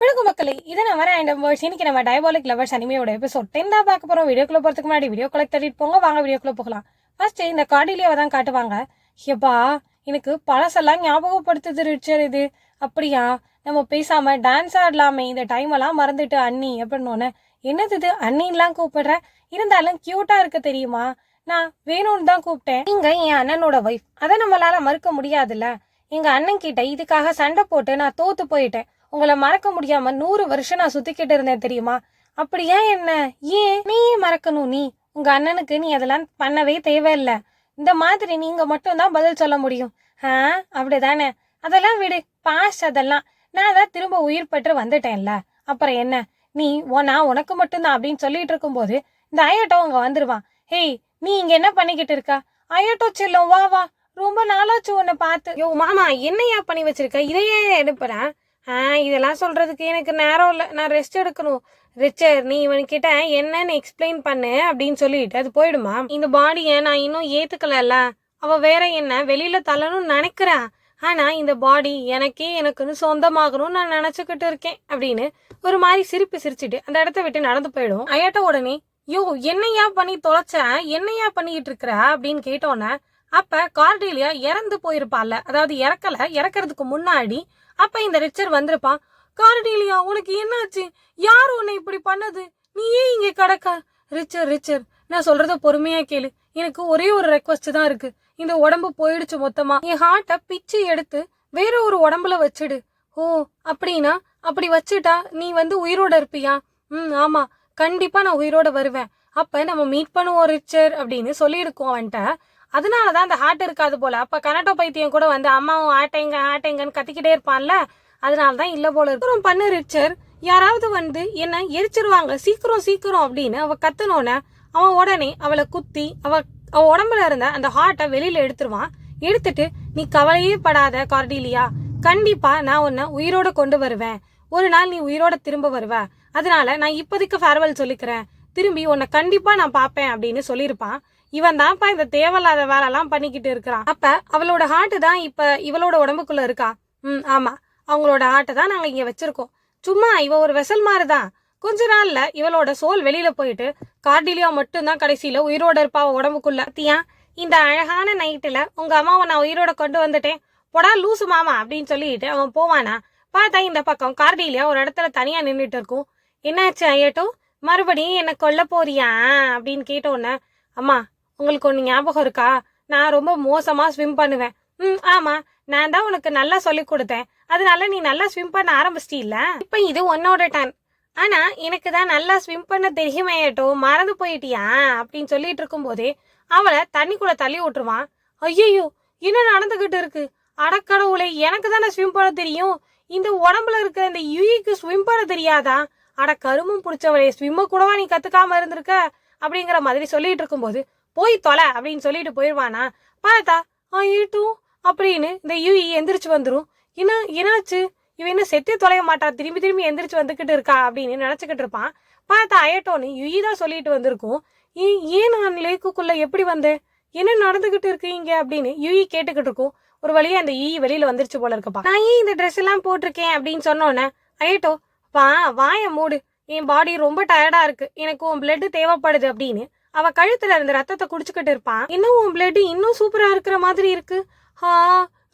வணக்கம் மக்களை இது நம்ம ரேண்டம் வேர்ட்ஸ் இன்னைக்கு நம்ம டயபாலிக் லவர்ஸ் அனிமையோட எபிசோட் டென் தான் பார்க்க போறோம். வீடியோக்குள்ள போறதுக்கு முன்னாடி வீடியோக்குள்ள தேடிட்டு போங்க. வாங்க வீடியோக்குள்ள போகலாம். ஃபர்ஸ்ட் இந்த கார்டிலியாவை தான் காட்டுவாங்க. எப்பா எனக்கு பழசெல்லாம் ஞாபகப்படுத்துது ரிச்சர் இது. அப்படியா? நம்ம பேசாம டான்ஸ் ஆடலாமே. இந்த டைம் எல்லாம் மறந்துட்டு அண்ணி அப்படின்னு என்னது இது? அண்ணின்லாம் கூப்பிடுற? இருந்தாலும் கியூட்டா இருக்க தெரியுமா? நான் வேணும்னு தான் கூப்பிட்டேன். நீங்க என் அண்ணனோட ஒய்ஃப் அதை நம்மளால மறுக்க முடியாதுல்ல. எங்க அண்ணன் கிட்ட இதுக்காக சண்டை போட்டு நான் தோத்து போயிட்டேன். உங்களை மறக்க முடியாம நூறு வருஷம் நான் சுத்திக்கிட்டு இருந்தேன் தெரியுமா? அப்படியா என்ன? ஏன்? நீ மறக்கணும் நீ. உங்க அண்ணனுக்கு நீ அதெல்லாம் பண்ணவே தேவையில்லை. இந்த மாதிரி நீங்க மட்டும் தான் பதில் சொல்ல முடியும். ஆ அப்படிதானே? அதெல்லாம் விடு. பாஸ் அதெல்லாம். நான் தான் திரும்ப உயிர் பெற்று வந்துட்டேன்ல. அப்புறம் என்ன? நீ நான் உனக்கு மட்டும்தான் அப்படின்னு சொல்லிட்டு இருக்கும்போது இந்த அயோட்டோ அங்க வந்துருவான். ஹேய் நீ இங்க என்ன பண்ணிக்கிட்டு இருக்கா? அயோட்டோ செல்லும் வா வா. ரொம்ப நாளாச்சு உன்னை பார்த்து. யோ மாமா என்னையா பண்ணி வச்சிருக்க? இதையே எடுப்பறேன். ஆ இதெல்லாம் சொல்கிறதுக்கு எனக்கு நேரம் இல்லை. நான் ரெஸ்ட் எடுக்கணும். ரிச்சர் நீ இவன்கிட்ட என்னன்னு எக்ஸ்பிளைன் பண்ணு அப்படின்னு சொல்லிட்டு அது போயிடுமா? இந்த பாடியை நான் இன்னும் ஏற்றுக்கலல்ல அவள் வேற என்ன வெளியில் தள்ளணும்னு நினைக்கிறேன் ஆனால் இந்த பாடி எனக்கே எனக்குன்னு சொந்தமாகணும்னு நான் நினச்சிக்கிட்டு இருக்கேன் அப்படின்னு ஒரு மாதிரி சிரிப்பு சிரிச்சுட்டு அந்த இடத்த விட்டு நடந்து போயிடும். அயாட்ட உடனே யோ என்னையா பண்ணி தொலைச்ச? என்னையா பண்ணிக்கிட்டு இருக்கிற? அப்படின்னு கேட்டோன்னே அப்ப கார்டேலியா இறந்து போயிருப்பாள்ல. அதாவது இறக்கல இறக்கறதுக்கு முன்னாடி அப்ப இந்த ரிச்சர் வந்திருப்பான். கார்டேலியா உனக்கு என்னாச்சு? யார் உன்னை இப்படி பண்ணது? நீ ஏன் இங்க கிடக்க? ரிச்சர் ரிச்சர் நான் சொல்றத பொறுமையா கேளு. எனக்கு ஒரே ஒரு ரெக்வஸ்ட் தான் இருக்கு. இந்த உடம்பு போயிடுச்சு மொத்தமா. என் ஹார்ட்டை பிச்சு எடுத்து வேற ஒரு உடம்புல வச்சிடு. ஓ அப்படின்னா? அப்படி வச்சுட்டா நீ வந்து உயிரோட இருப்பியா? ம் ஆமா. கண்டிப்பா நான் உயிரோட வருவேன். அப்ப நம்ம மீட் பண்ணுவோம் ரிச்சர் அப்படின்னு சொல்லியிருக்கோம் அவன்கிட்ட. அதனால தான் அந்த ஹார்ட் இருக்காது போல். அப்போ கனட்டோ பைத்தியம் கூட வந்து அம்மாவும் ஆட்டைங்க ஆட்டைங்கன்னு கத்திக்கிட்டே இருப்பான்ல. அதனாலதான் இல்லை போல இருக்கும் பண்ணு ரிச்சர் யாராவது வந்து என்ன எரிச்சிருவாங்க சீக்கிரம் சீக்கிரம் அப்படின்னு அவள் கத்துனோன அவன் உடனே அவளை குத்தி அவ அவ உடம்புல இருந்த அந்த ஹார்ட்டை வெளியில எடுத்துருவான். எடுத்துட்டு நீ கவலையே படாத கார்டிலியா. கண்டிப்பா நான் உன்னை உயிரோட கொண்டு வருவேன். ஒரு நாள் நீ உயிரோட திரும்ப வருவ. அதனால நான் இப்போதைக்கு ஃபேர்வெல் சொல்லிக்கிறேன். திரும்பி உன்னை கண்டிப்பா நான் பார்ப்பேன் அப்படின்னு சொல்லியிருப்பான். இவன் தான்ப்பா இந்த தேவையில்லாத வேலைலாம் பண்ணிக்கிட்டு இருக்கிறான். அப்ப அவளோட ஹார்ட் தான் இப்ப இவளோட உடம்புக்குள்ள இருக்கா? ம் ஆமா. அவங்களோட ஹார்ட்டை தான் நாங்க இங்க வச்சிருக்கோம். சும்மா இவ ஒரு வெசல் மாதிரிதான் கொஞ்ச நாள்ல இவளோட சோல் வெளியில போயிட்டு கார்டிலியா மட்டும்தான் கடைசியில உயிரோட இருப்பா உடம்புக்குள்ள. தியா இந்த அழகான நைட்டுல உங்க அம்மாவை நான் உயிரோட கொண்டு வந்துட்டேன். போடா லூசு மாமா அப்படின்னு சொல்லிட்டு அவன் போவானா? பார்த்தா இந்த பக்கம் கார்டிலியா ஒரு இடத்துல தனியா நின்றுட்டு இருக்கும். என்னாச்சு ஐயட்டோ? மறுபடியும் என்ன கொல்ல போறியா? அப்படின்னு கேட்டோன்னே அம்மா உங்களுக்கு ஒன்று ஞாபகம் இருக்கா? நான் ரொம்ப மோசமாக ஸ்விம் பண்ணுவேன். ம் ஆமாம் நான் தான் உனக்கு நல்லா சொல்லி கொடுத்தேன். அதனால நீ நல்லா ஸ்விம் பண்ண ஆரம்பிச்சிட்டில்ல? இப்போ இது உன்னோட டன் ஆனா எனக்கு தான் நல்லா ஸ்விம் பண்ண தெரியுமேட்டோ மறந்து போயிட்டியா? அப்படின்னு சொல்லிட்டு இருக்கும்போதே அவளை தண்ணிக்குள்ள தள்ளி விட்டுருவான். ஐயோ என்ன நடந்துகிட்டு இருக்கு? அடக்கடவுளை எனக்கு தானே ஸ்விம் பண்ண தெரியும். இந்த உடம்புல இருக்க இந்த யூயிக்கு ஸ்விம் பண்ண தெரியாதா? அட கரும்பும் பிடிச்சவளே ஸ்விம்ம கூடவா நீ கத்துக்காம இருந்திருக்க? அப்படிங்கிற மாதிரி சொல்லிட்டு இருக்கும்போது போய் தொலை அப்படின்னு சொல்லிட்டு போயிடுவானா பார்த்தா ஐயோ அப்படின்னு இந்த யூஇ எந்திரிச்சு வந்துடும் என்ன என்னாச்சு? இவன் என்ன செத்தே தொலைய மாட்டா? திரும்பி திரும்பி எந்திரிச்சு வந்துக்கிட்டு இருக்கா அப்படின்னு நினச்சிக்கிட்டு இருப்பான். பார்த்தா அயட்டோன்னு யுயி தான் சொல்லிட்டு வந்திருக்கும். ஏன் நான் லேக்குக்குள்ள எப்படி வந்தேன்? என்ன நடந்துகிட்டு இருக்கு இங்க அப்படின்னு யூஇ கேட்டுக்கிட்டு இருக்கும். ஒரு வழியா அந்த ஈ வெளியில வந்துருச்சு போல இருக்கப்பா. நான் ஏன் இந்த ட்ரெஸ் எல்லாம் போட்டிருக்கேன் அப்படின்னு சொன்னோன்னே அயட்டோ வா வாய மூடு. என் பாடி ரொம்ப டயர்டா இருக்கு. எனக்கு உன் பிளட் தேவைப்படுது அப்படின்னு அவ கழுத்துல இருந்த ரத்தத்தை குடிச்சுக்கிட்டு இருப்பான் இன்னும் உன் பிளட் இன்னும் சூப்பரா இருக்கிற மாதிரி இருக்கு. ஹா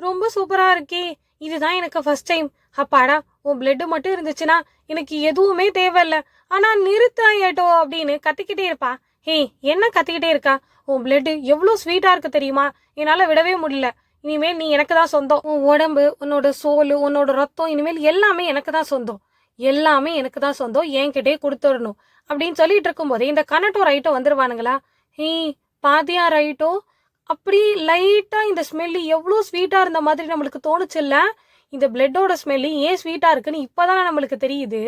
ரொம்ப சூப்பரா இருக்கே. இதுதான் எனக்கு ஃபர்ஸ்ட் டைம் அப்பாடா உன் பிளட்டு மட்டும் இருந்துச்சுன்னா எனக்கு எதுவுமே தேவையில்ல. ஆனா நிறுத்தா ஏட்டோ அப்படின்னு கத்திக்கிட்டே இருப்பா. ஹே என்ன கத்திக்கிட்டே இருக்கா? உன் பிளட்டு எவ்வளோ ஸ்வீட்டா இருக்கு தெரியுமா? என்னால விடவே முடியல. இனிமேல் நீ எனக்கு தான் சொந்தம். உன் உடம்பு உன்னோட சோல் உன்னோட ரத்தம் இனிமேல் எல்லாமே எனக்கு தான் சொந்தம். எல்லாமே எனக்கு தான் சொந்தம் என்கிட்டே கொடுத்துடணும் அப்படின்னு சொல்லிட்டு இருக்கும்போதே இந்த கனட்டோ ரைட்டோ வந்துருவானுங்களா? ஹீ பாத்தியா ரைட்டோ அப்படி லைட்டாக இந்த ஸ்மெல்லு எவ்வளோ ஸ்வீட்டாக இருந்த மாதிரி நம்மளுக்கு தோணுச்சுல்ல? இந்த பிளட்டோட ஸ்மெல்லு ஏன் ஸ்வீட்டாக இருக்குன்னு இப்பதானே நம்மளுக்கு தெரியுது.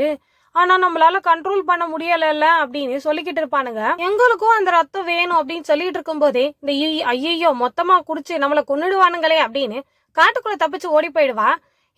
ஆனால் நம்மளால கண்ட்ரோல் பண்ண முடியலல்ல அப்படின்னு சொல்லிக்கிட்டு இருப்பானுங்க. எங்களுக்கும் அந்த ரத்தம் வேணும் அப்படின்னு சொல்லிட்டு இருக்கும்போதே இந்த ஐயோ மொத்தமாக குடிச்சு நம்மளை கொன்னுடுவானுங்களே அப்படின்னு காட்டுக்குள்ளே தப்பிச்சு ஓடி போயிடுவா.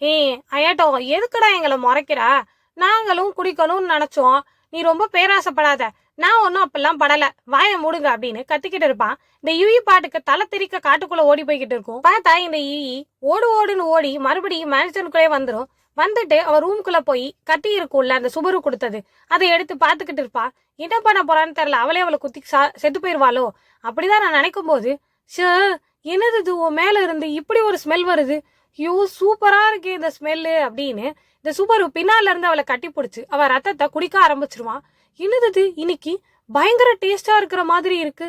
ஏ ஐயாட்டோ எதுக்குடா எங்களை முறைக்கிறா? நாங்களும் குடிக்கணும்னு நினைச்சோம். நீ ரொம்ப பேராசைப்படாத. நான் ஒன்றும் அப்பெல்லாம் படல. வாயை மூடுங்க அப்படின்னு கத்திக்கிட்டு இருப்பான். இந்த யுயி பாட்டுக்கு தலை தெரிக்க காட்டுக்குள்ள ஓடி போய்கிட்டு இருக்கும். பார்த்தா இந்த யுயி ஓடு ஓடுன்னு ஓடி மறுபடியும் மேன்சனுக்குள்ளே வந்துடும் வந்துட்டு அவ ரூம்குள்ள போய் கத்தி இருக்கும்ல அந்த சுபரு கொடுத்தது. அதை எடுத்து பார்த்துக்கிட்டு இருப்பா. என்ன பண்ண போறான்னு தெரியல. அவளே அவளை குத்தி சா- செத்து போயிடுவாளோ அப்படிதான் நான் நினைக்கும் போது ஷே என்னது இது? உன் மேல இருந்து இப்படி ஒரு ஸ்மெல் வருது. ஐயோ சூப்பரா இருக்கு இந்த ஸ்மெல்லு அப்படின்னு இந்த சுபரு பின்னால இருந்து அவளை கட்டி பிடிச்சி அவ ரத்தத்தை குடிக்க ஆரம்பிச்சிருவான். என்னது இன்னைக்கு பயங்கர டேஸ்டா இருக்கிற மாதிரி இருக்கு.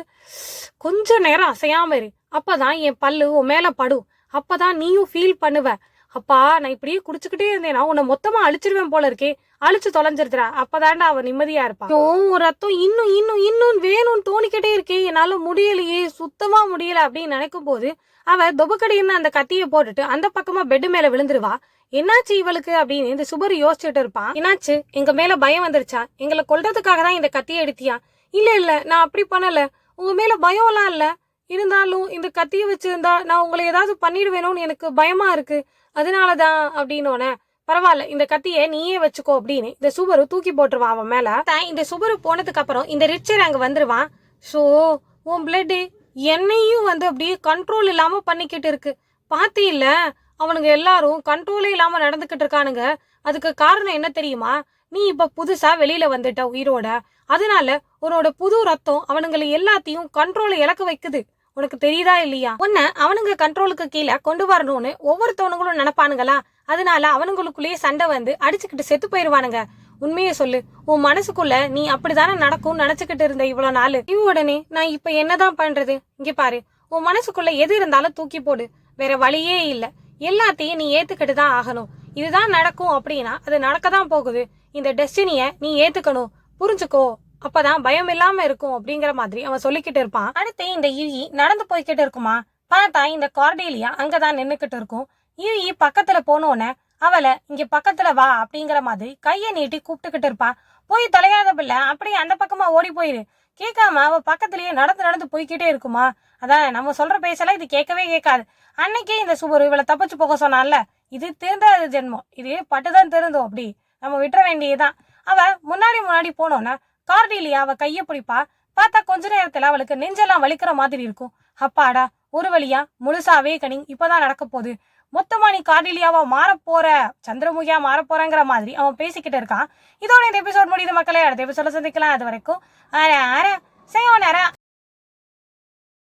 கொஞ்ச நேரம் அசையாம இரு. அப்பதான் என் பல்லு உன் மேல படும். அப்பதான் நீயும் ஃபீல் பண்ணுவ. அப்பா நான் இப்படியே குடிச்சுக்கிட்டே இருந்தேனா உன்னை மொத்தமா அழிச்சிருவேன் போல இருக்கே. அழிச்சு தொலைஞ்சிருக்கிறா அப்பதான்டா அவன் நிம்மதியா இருப்பான் ஒரு ரத்தம் இன்னும் இன்னும் இன்னும் வேணும்னு தோணிக்கிட்டே இருக்கே. என்னால முடியலையே சுத்தமா முடியல அப்படின்னு நினைக்கும் போது அவ தொபக்கடின்னு அந்த கத்தியை போட்டுட்டு அந்த பக்கமா பெட் மேல விழுந்துருவா. என்னாச்சு இவளுக்கு அப்படின்னு இந்த சுபர் யோசிச்சுட்டு இருப்பான் என்னாச்சு? எங்க மேல பயம் வந்துருச்சா? எங்களை கொல்றதுக்காக தான் இந்த கத்தியை எடுத்தியா? இல்ல இல்ல நான் அப்படி பண்ணல. உங்க மேல பயம்லாம் இல்ல. இருந்தாலும் இந்த கத்தியை வச்சிருந்தா நான் உங்களை ஏதாவது பண்ணிடுவேணும்னு எனக்கு பயமா இருக்கு. அதனாலதான் அப்படின்னோடனே பரவாயில்ல இந்த கத்தியை நீயே வச்சுக்கோ அப்படின்னு இந்த சுபரு தூக்கி போட்டுருவான் அவன் மேல. தான் இந்த சுபரு போனதுக்கு அப்புறம் இந்த ரிச்சர் அங்க வந்துருவான் ஸோ உன் பிளட்டு என்னையும் வந்து அப்படியே கண்ட்ரோல் இல்லாம பண்ணிக்கிட்டு இருக்கு. பாத்தீல்ல அவனுங்க எல்லாரும் கண்ட்ரோலே இல்லாமல் நடந்துக்கிட்டு இருக்கானுங்க. அதுக்கு காரணம் என்ன தெரியுமா? நீ இப்போ புதுசாக வெளியில் வந்துட்ட உயிரோட. அதனால உன்னோட புது ரத்தம் அவனுங்களை எல்லாத்தையும் கண்ட்ரோலை இழக்க வைக்குது. உனக்கு தெரியுதா இல்லையா? உன்னை அவனுங்க கண்ட்ரோலுக்கு கீழே கொண்டு வரணும்னு ஒவ்வொருத்தவனுங்களும் நினைப்பானுங்களா? அதனால அவனுங்களுக்குள்ளேயே சண்டை வந்து அடிச்சுக்கிட்டு செத்து போயிருவானுங்க. உண்மையை சொல்லு உன் மனசுக்குள்ள நீ அப்படிதானே நடக்கும்னு நினைச்சுக்கிட்டு இருந்த இவ்வளவு நாள்? இவ உடனே நான் இப்ப என்னதான் பண்றது? இங்க பாரு உன் மனசுக்குள்ள எது இருந்தாலும் தூக்கி போடு. வேற வழியே இல்லை. எல்லாத்தையும் நீ ஏத்துக்கிட்டு தான் ஆகணும். இதுதான் நடக்கும் அப்படின்னா அது நடக்க தான் போகுது. இந்த டெஸ்டினிய நீ ஏத்துக்கணும். புரிஞ்சுக்கோ. அப்பதான் பயம் இல்லாம இருக்கும் அப்படிங்கிற மாதிரி அவன் சொல்லிக்கிட்டு இருப்பான். அடுத்து இந்த யூஇ நடந்து போய்கிட்டு இருக்குமா? பார்த்தா இந்த கார்டேலியா அங்கதான் நின்னுக்கிட்டு இருக்கும். யூஇ பக்கத்துல போனோன்னே அவளை இங்க பக்கத்துல வா அப்படிங்கிற மாதிரி கையை நீட்டி கூப்பிட்டுக்கிட்டு இருப்பா போய் தொலையாத பிள்ளை அப்படியே அந்த பக்கமா ஓடி போயிரு. கேட்காம அவ பக்கத்துலயே நடந்து நடந்து போய்கிட்டே இருக்குமா? அதான் நம்ம சொல்ற பேசலாம் இது கேட்கவே கேட்காது. அன்னைக்கே இந்த சுபரு இவளை தப்பிச்சு போக சொன்னான்ல. இது திருந்தாத ஜென்மம். இது பட்டுதான் திருந்தோம் அப்படி. நம்ம விட்டுற வேண்டியதுதான். அவ முன்னாடி முன்னாடி போனோன்னா கார்டிலியா அவ கையை பிடிப்பா? பார்த்தா கொஞ்ச நேரத்துல அவளுக்கு நெஞ்செல்லாம் வலிக்கிற மாதிரி இருக்கும். அப்பாடா ஒரு வழியா முழுசாவே கனி இப்பதான் நடக்க போகுது. மொத்தமா நீ கார்டிலியாவா மாறப் போற சந்திரமுகியா மாறப் போறங்கிற மாதிரி அவன் பேசிக்கிட்டு இருக்கான். இதோட இந்த எபிசோட் முடியுது மக்களே. அடுத்த எபிசோட சந்திக்கலாம். அது வரைக்கும் ஆற ஆற செய்வோம் நேரம்